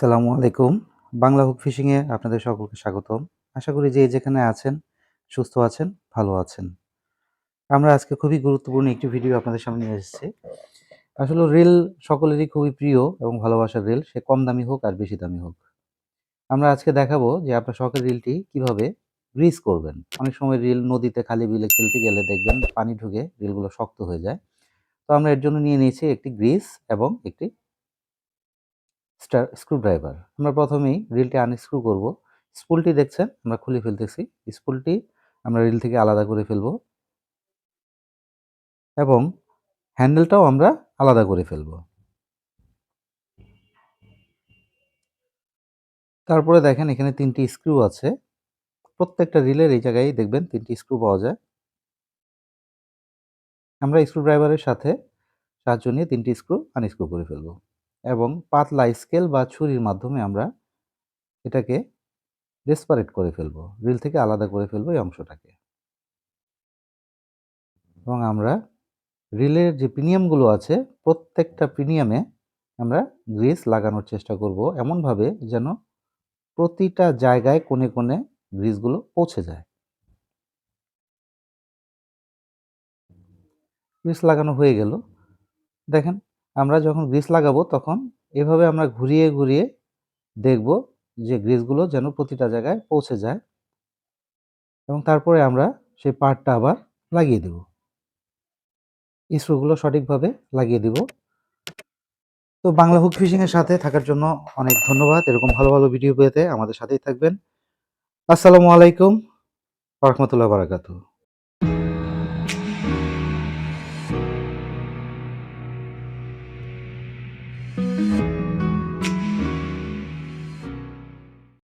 আসসালামু আলাইকুম। বাংলা হুক ফিশিংয়ে আপনাদের সকলকে স্বাগতম। আশা করি যে যেখানে আছেন, সুস্থ আছেন, ভালো আছেন। আমরা আজকে খুবই গুরুত্বপূর্ণ একটি ভিডিও আপনাদের সামনে নিয়ে এসেছি। আসলে রিল সকলেরই খুবই প্রিয় এবং ভালোবাসার রিল। সে কম দামি হোক আর বেশি দামি হোক। আমরা আজকে দেখাবো যে আপনার শখের রিলটি কীভাবে গ্রিজ করবেন। অনেক সময় রিল নদীতে খালি বিলে খেলতে গেলে দেখবেন পানি ঢুকে রিলগুলো শক্ত হয়ে যায়। তো আমরা এর জন্য নিয়ে নিয়েছি একটি গ্রিস এবং একটি স্টার, স্ক্রুড্রাইভার। আমরা প্রথমেই রিলটি আনস্ক্রু করব। স্পুলটি দেখছেন? আমরা খুলে ফেলতেছি। স্পুলটি আমরা রিল থেকে আলাদা করে ফেলব। এবং হ্যান্ডেলটাও আমরা আলাদা করে ফেলব। তারপরে দেখেন, এখানে তিনটি স্ক্রু আছে। প্রত্যেকটা রিলের এই জায়গায় দেখবেন তিনটি স্ক্রু পাওয়া যায়। আমরা স্ক্রুড্রাইভারের সাথে সাহায্য নিয়ে তিনটি স্ক্রু আনস্ক্রু করে ফেলব। এবং পাতলা স্কেল বা ছুরির মাধ্যমে আমরা এটাকে ডেসপারেট করে ফেলব। রিল থেকে আলাদা করে ফেলব এই অংশটাকে। এবং আমরা রিলের যে প্রিমিয়ামগুলো আছে, প্রত্যেকটা প্রিমিয়ামে আমরা গ্রিস লাগানোর চেষ্টা করব এমনভাবে যেন প্রতিটা জায়গায় কোণে কোণে গ্রিসগুলো পৌঁছে যায়। গ্রিস লাগানো হয়ে গেল। দেখেন আমরা যখন গ্রিস লাগাবো, তখন এভাবে আমরা ঘুরিয়ে ঘুরিয়ে দেখব যে গ্রিসগুলো যেন প্রতিটা জায়গায় পৌঁছে যায়। এবং তারপরে আমরা সেই পার্টটা আবার লাগিয়ে দেব। স্ক্রুগুলো সঠিকভাবে লাগিয়ে দেব। তো বাংলা হুক ফিশিংয়ের সাথে থাকার জন্য অনেক ধন্যবাদ। এরকম ভালো ভালো ভিডিও পেতে আমাদের সাথেই থাকবেন। আসসালামু আলাইকুম। রহমতুল্লাহ বারাকাতু